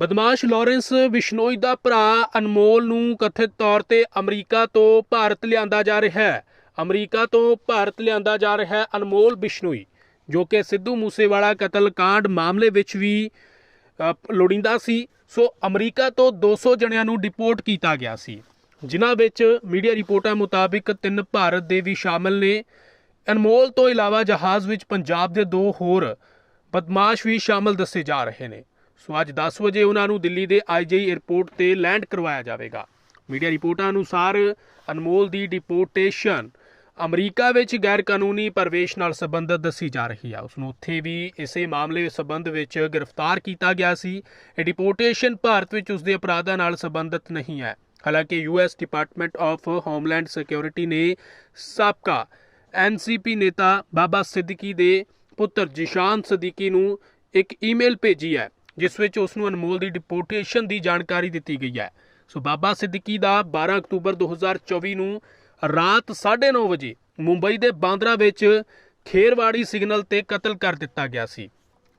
ਬਦਮਾਸ਼ ਲਾਰੈਂਸ ਬਿਸ਼ਨੋਈ ਦਾ ਭਰਾ ਅਨਮੋਲ ਨੂੰ ਕਥਿਤ ਤੌਰ ਤੇ ਅਮਰੀਕਾ ਤੋਂ ਭਾਰਤ ਲਿਆਂਦਾ ਜਾ ਰਿਹਾ ਹੈ। ਅਮਰੀਕਾ ਤੋਂ ਭਾਰਤ ਲਿਆਂਦਾ ਜਾ ਰਿਹਾ ਹੈ ਅਨਮੋਲ ਬਿਸ਼ਨੋਈ ਜੋ ਕਿ ਸਿੱਧੂ ਮੂਸੇਵਾਲਾ ਕਤਲकांड ਮਾਮਲੇ ਵਿੱਚ ਵੀ ਲੋੜੀਂਦਾ ਸੀ। ਸੋ ਅਮਰੀਕਾ ਤੋਂ 200 ਜਣਿਆਂ ਨੂੰ ਡਿਪੋਰਟ ਕੀਤਾ ਗਿਆ ਸੀ। ਜਿਨ੍ਹਾਂ ਵਿੱਚ ਮੀਡੀਆ ਰਿਪੋਰਟਾਂ ਮੁਤਾਬਿਕ ਤਿੰਨ ਭਾਰਤ ਦੇ ਵੀ ਸ਼ਾਮਲ ਨੇ। ਅਨਮੋਲ ਤੋਂ ਇਲਾਵਾ ਜਹਾਜ਼ ਵਿੱਚ ਪੰਜਾਬ ਦੇ ਦੋ ਹੋਰ ਬਦਮਾਸ਼ ਵੀ ਸ਼ਾਮਲ ਦੱਸੇ ਜਾ ਰਹੇ ਨੇ। ਸੋ ਅੱਜ 10 ਵਜੇ ਉਹਨਾਂ ਨੂੰ ਦਿੱਲੀ ਦੇ ਆਈਜੀ 에ਅਰਪੋਰਟ ਤੇ ਲੈਂਡ ਕਰਵਾਇਆ ਜਾਵੇਗਾ। ਮੀਡੀਆ ਰਿਪੋਰਟਾਂ ਅਨੁਸਾਰ ਅਨਮੋਲ ਦੀ ਡਿਪੋਰਟੇਸ਼ਨ ਅਮਰੀਕਾ ਵਿੱਚ ਗੈਰ ਕਾਨੂੰਨੀ ਪ੍ਰਵੇਸ਼ ਨਾਲ ਸੰਬੰਧਿਤ ਦੱਸੀ ਜਾ ਰਹੀ ਹੈ ਉਸ ਨੂੰ ਉੱਥੇ ਵੀ ਇਸੇ ਮਾਮਲੇ ਸੰਬੰਧ ਵਿੱਚ ਗ੍ਰਿਫਤਾਰ ਕੀਤਾ ਗਿਆ ਸੀ। ਇਹ ਡਿਪੋਰਟੇਸ਼ਨ ਭਾਰਤ ਵਿੱਚ ਉਸ ਦੇ ਅਪਰਾਧਾਂ ਨਾਲ ਸੰਬੰਧਿਤ ਨਹੀਂ ਹੈ। ਹਾਲਾਂਕਿ US department of homeland security ਨੇ ਸਾਬਕਾ ਐਨਸੀਪੀ ਨੇਤਾ ਬਾਬਾ ਸਿੱਦੀਕੀ ਦੇ ਪੁੱਤਰ ਜਿਸ਼ਾਨ ਸਦੀਕੀ ਨੂੰ ਇੱਕ ਈਮੇਲ ਭੇਜੀ ਹੈ। ਜਿਸ ਵਿੱਚ ਉਸ ਨੂੰ ਅਨਮੋਲ ਦੀ ਡਿਪੋਰਟੇਸ਼ਨ ਦੀ ਜਾਣਕਾਰੀ ਦਿੱਤੀ ਗਈ ਹੈ। ਸੋ ਬਾਬਾ ਸਿੱਦੀਕੀ ਦਾ 12 ਅਕਤੂਬਰ 2024 ਨੂੰ ਰਾਤ 9:30 ਵਜੇ ਮੁੰਬਈ ਦੇ ਬਾਂਦਰਾ ਵਿੱਚ ਖੇਰਵਾੜੀ ਸਿਗਨਲ ਤੇ ਕਤਲ ਕਰ ਦਿੱਤਾ ਗਿਆ ਸੀ।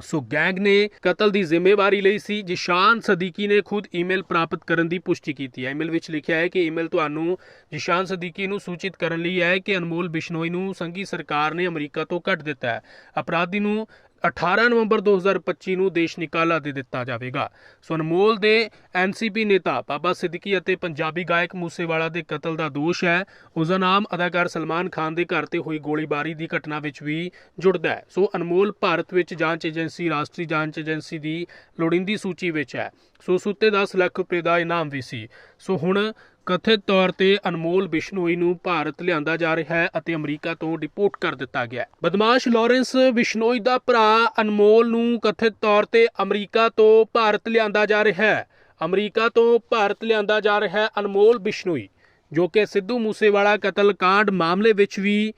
ਸੋ ਗੈਂਗ ਨੇ ਕਤਲ ਦੀ ਜ਼ਿੰਮੇਵਾਰੀ ਲਈ ਸੀ, ਜਿਸ਼ਾਨ ਸਦੀਕੀ ਨੇ ਖੁਦ ਈਮੇਲ ਪ੍ਰਾਪਤ ਕਰਨ ਦੀ ਪੁਸ਼ਟੀ ਕੀਤੀ ਹੈ। ਈਮੇਲ ਵਿੱਚ ਲਿਖਿਆ ਹੈ ਕਿ ਈਮੇਲ ਤੁਹਾਨੂੰ ਜਿਸ਼ਾਨ ਸਦੀਕੀ ਨੂੰ ਸੂਚਿਤ ਕਰਨ ਲਈ ਹੈ ਕਿ ਅਨਮੋਲ ਬਿਸ਼ਨੋਈ ਨੂੰ ਸੰਘੀ ਸਰਕਾਰ ਨੇ ਅਮਰੀਕਾ ਤੋਂ ਕੱਢ ਦਿੱਤਾ ਹੈ। ਅਪਰਾਧੀ ਨੂੰ 18 ਨਵੰਬਰ 2025 ਨੂੰ ਦੇਸ਼ ਨਿਕਾਲਾ ਦੇ ਦਿੱਤਾ ਜਾਵੇਗਾ। ਸੋ ਅਨਮੋਲ ਦੇ ਐਨਸੀਪੀ ਨੇਤਾ ਬਾਬਾ ਸਿੱਦਕੀ ਅਤੇ ਪੰਜਾਬੀ ਗਾਇਕ ਮੂਸੇਵਾਲਾ ਦੇ ਕਤਲ ਦਾ ਦੋਸ਼ ਹੈ। ਉਸ ਦਾ ਨਾਮ ਅਦਾਕਾਰ ਸਲਮਾਨ ਖਾਨ ਦੇ ਘਰ ਤੇ ਹੋਈ ਗੋਲੀਬਾਰੀ ਦੀ ਘਟਨਾ ਵਿੱਚ ਵੀ ਜੁੜਦਾ ਹੈ। ਸੋ ਅਨਮੋਲ ਭਾਰਤ ਵਿੱਚ ਜਾਂਚ ਏਜੰਸੀ, ਰਾਸ਼ਟਰੀ ਜਾਂਚ ਏਜੰਸੀ ਦੀ ਲੋੜੀਂਦੀ ਸੂਚੀ ਵਿੱਚ ਹੈ। ਸੋ ਉਸ ਉੱਤੇ 10 ਲੱਖ ਰੁਪਏ ਦਾ ਇਨਾਮ ਵੀ ਸੀ। ਸੋ ਹੁਣ ਕਥਿਤ ਤੌਰ ਤੇ ਅਨਮੋਲ ਬਿਸ਼ਨੋਈ ਨੂੰ ਭਾਰਤ ਲਿਆਂਦਾ ਜਾ ਰਿਹਾ ਹੈ ਅਤੇ ਅਮਰੀਕਾ ਤੋਂ ਡਿਪੋਰਟ ਕਰ ਦਿੱਤਾ ਗਿਆ ਹੈ। ਬਦਮਾਸ਼ ਲਾਰੈਂਸ ਬਿਸ਼ਨੋਈ ਦਾ ਭਰਾ ਅਨਮੋਲ ਨੂੰ ਕਥਿਤ ਤੌਰ ਤੇ ਅਮਰੀਕਾ ਤੋਂ ਭਾਰਤ ਲਿਆਂਦਾ ਜਾ ਰਿਹਾ ਹੈ। ਅਮਰੀਕਾ ਤੋਂ ਭਾਰਤ ਲਿਆਂਦਾ ਜਾ ਰਿਹਾ ਹੈ ਅਨਮੋਲ ਬਿਸ਼ਨੋਈ ਜੋ ਕਿ ਸਿੱਧੂ ਮੂਸੇਵਾਲਾ ਕਤਲकांड ਮਾਮਲੇ ਵਿੱਚ ਵੀ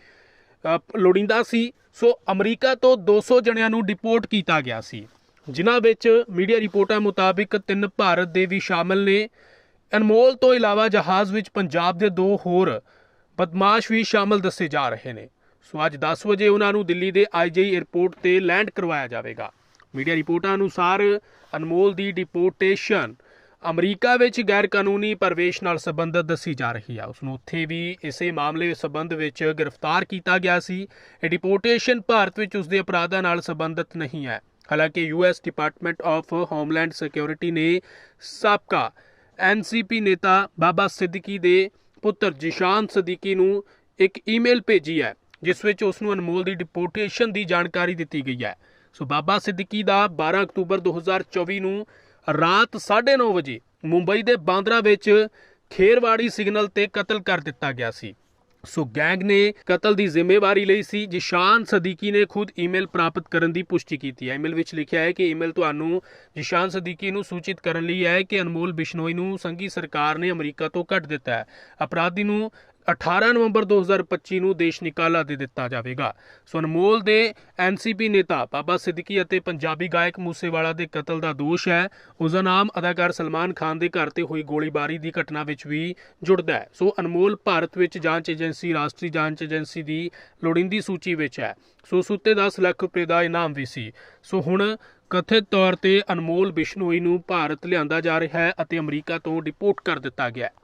ਅ, ਲੋੜੀਂਦਾ ਸੀ। ਸੋ ਅਮਰੀਕਾ ਤੋਂ 200 ਜਣਿਆਂ ਨੂੰ ਡਿਪੋਰਟ ਕੀਤਾ ਗਿਆ ਸੀ। ਜਿਨ੍ਹਾਂ ਵਿੱਚ ਮੀਡੀਆ ਰਿਪੋਰਟਾਂ ਮੁਤਾਬਿਕ ਤਿੰਨ ਭਾਰਤ ਦੇ ਵੀ ਸ਼ਾਮਲ ਨੇ। ਅਨਮੋਲ ਤੋਂ ਇਲਾਵਾ ਜਹਾਜ਼ ਵਿੱਚ ਪੰਜਾਬ ਦੇ ਦੋ ਹੋਰ ਬਦਮਾਸ਼ ਵੀ ਸ਼ਾਮਲ ਦੱਸੇ ਜਾ ਰਹੇ ਨੇ। ਸੋ ਅੱਜ 10 ਵਜੇ ਉਹਨਾਂ ਨੂੰ ਦਿੱਲੀ ਦੇ ਆਈਜੀ 에ਅਰਪੋਰਟ ਤੇ ਲੈਂਡ ਕਰਵਾਇਆ ਜਾਵੇਗਾ। ਮੀਡੀਆ ਰਿਪੋਰਟਾਂ ਅਨੁਸਾਰ ਅਨਮੋਲ ਦੀ ਡਿਪੋਰਟੇਸ਼ਨ ਅਮਰੀਕਾ ਵਿੱਚ ਗੈਰ ਕਾਨੂੰਨੀ ਪ੍ਰਵੇਸ਼ ਨਾਲ ਸੰਬੰਧਿਤ ਦੱਸੀ ਜਾ ਰਹੀ ਹੈ ਉਸ ਨੂੰ ਉੱਥੇ ਵੀ ਇਸੇ ਮਾਮਲੇ ਸੰਬੰਧ ਵਿੱਚ ਗ੍ਰਿਫਤਾਰ ਕੀਤਾ ਗਿਆ ਸੀ। ਇਹ ਡਿਪੋਰਟੇਸ਼ਨ ਭਾਰਤ ਵਿੱਚ ਉਸ ਦੇ ਅਪਰਾਧਾਂ ਨਾਲ ਸੰਬੰਧਿਤ ਨਹੀਂ ਹੈ। ਹਾਲਾਂਕਿ US department of homeland security ਨੇ ਸਾਬਕਾ ਐਨਸੀਪੀ ਨੇਤਾ ਬਾਬਾ ਸਿੱਦੀਕੀ ਦੇ ਪੁੱਤਰ ਜਿਸ਼ਾਨ ਸਦੀਕੀ ਨੂੰ ਇੱਕ ਈਮੇਲ ਭੇਜੀ ਹੈ, ਜਿਸ ਵਿੱਚ ਉਸ ਨੂੰ ਅਨਮੋਲ ਦੀ ਡਿਪੋਰਟੇਸ਼ਨ ਦੀ ਜਾਣਕਾਰੀ ਦਿੱਤੀ ਗਈ ਹੈ। ਸੋ ਬਾਬਾ ਸਿੱਦੀਕੀ ਦਾ 12 ਅਕਤੂਬਰ 2024 ਨੂੰ ਰਾਤ 9:30 ਵਜੇ ਮੁੰਬਈ ਦੇ ਬਾਂਦਰਾ ਵਿੱਚ ਖੇਰਵਾੜੀ ਸਿਗਨਲ ਤੇ ਕਤਲ ਕਰ ਦਿੱਤਾ ਗਿਆ ਸੀ। ਸੋ ਗੈਂਗ ਨੇ ਕਤਲ ਦੀ ਜ਼ਿੰਮੇਵਾਰੀ ਲਈ ਸੀ ਜਿਸ਼ਾਨ ਸਦੀਕੀ ਨੇ ਖੁਦ ਈਮੇਲ ਪ੍ਰਾਪਤ ਕਰਨ ਦੀ ਪੁਸ਼ਟੀ ਕੀਤੀ ਹੈ। ਈਮੇਲ ਵਿੱਚ ਲਿਖਿਆ ਹੈ ਕਿ ਈਮੇਲ ਤੁਹਾਨੂੰ ਜਿਸ਼ਾਨ ਸਦੀਕੀ ਨੂੰ ਸੂਚਿਤ ਕਰਨ ਲਈ ਹੈ ਕਿ ਅਨਮੋਲ ਬਿਸ਼ਨੋਈ ਨੂੰ ਸੰਘੀ ਸਰਕਾਰ ਨੇ ਅਮਰੀਕਾ ਤੋਂ ਕੱਢ ਦਿੱਤਾ ਹੈ। ਅਪਰਾਧੀ ਨੂੰ 18 ਨਵੰਬਰ 2025 ਨੂੰ ਦੇਸ਼ ਨਿਕਾਲਾ ਦੇ ਦਿੱਤਾ ਜਾਵੇਗਾ। ਸੋ ਅਨਮੋਲ ਦੇ ਐਨਸੀਪੀ ਨੇਤਾ ਬਾਬਾ ਸਿੱਦਕੀ ਅਤੇ ਪੰਜਾਬੀ ਗਾਇਕ ਮੂਸੇਵਾਲਾ ਦੇ ਕਤਲ ਦਾ ਦੋਸ਼ ਹੈ। ਉਸ ਦਾ ਨਾਮ ਅਦਾਕਾਰ ਸਲਮਾਨ ਖਾਨ ਦੇ ਘਰ ਤੇ ਹੋਈ ਗੋਲੀਬਾਰੀ ਦੀ ਘਟਨਾ ਵਿੱਚ ਵੀ ਜੁੜਦਾ ਹੈ। ਸੋ ਅਨਮੋਲ ਭਾਰਤ ਵਿੱਚ ਜਾਂਚ ਏਜੰਸੀ, ਰਾਸ਼ਟਰੀ ਜਾਂਚ ਏਜੰਸੀ ਦੀ ਲੋੜੀਂਦੀ ਸੂਚੀ ਵਿੱਚ ਹੈ। ਸੋ ਉਸ ਉੱਤੇ 10 ਲੱਖ ਰੁਪਏ ਦਾ ਇਨਾਮ ਵੀ ਸੀ। ਸੋ ਹੁਣ ਕਥਿਤ ਤੌਰ ਤੇ ਅਨਮੋਲ ਬਿਸ਼ਨੋਈ ਨੂੰ ਭਾਰਤ ਲਿਆਂਦਾ ਜਾ ਰਿਹਾ ਹੈ ਅਤੇ ਅਮਰੀਕਾ ਤੋਂ ਡਿਪੋਰਟ ਕਰ ਦਿੱਤਾ ਗਿਆ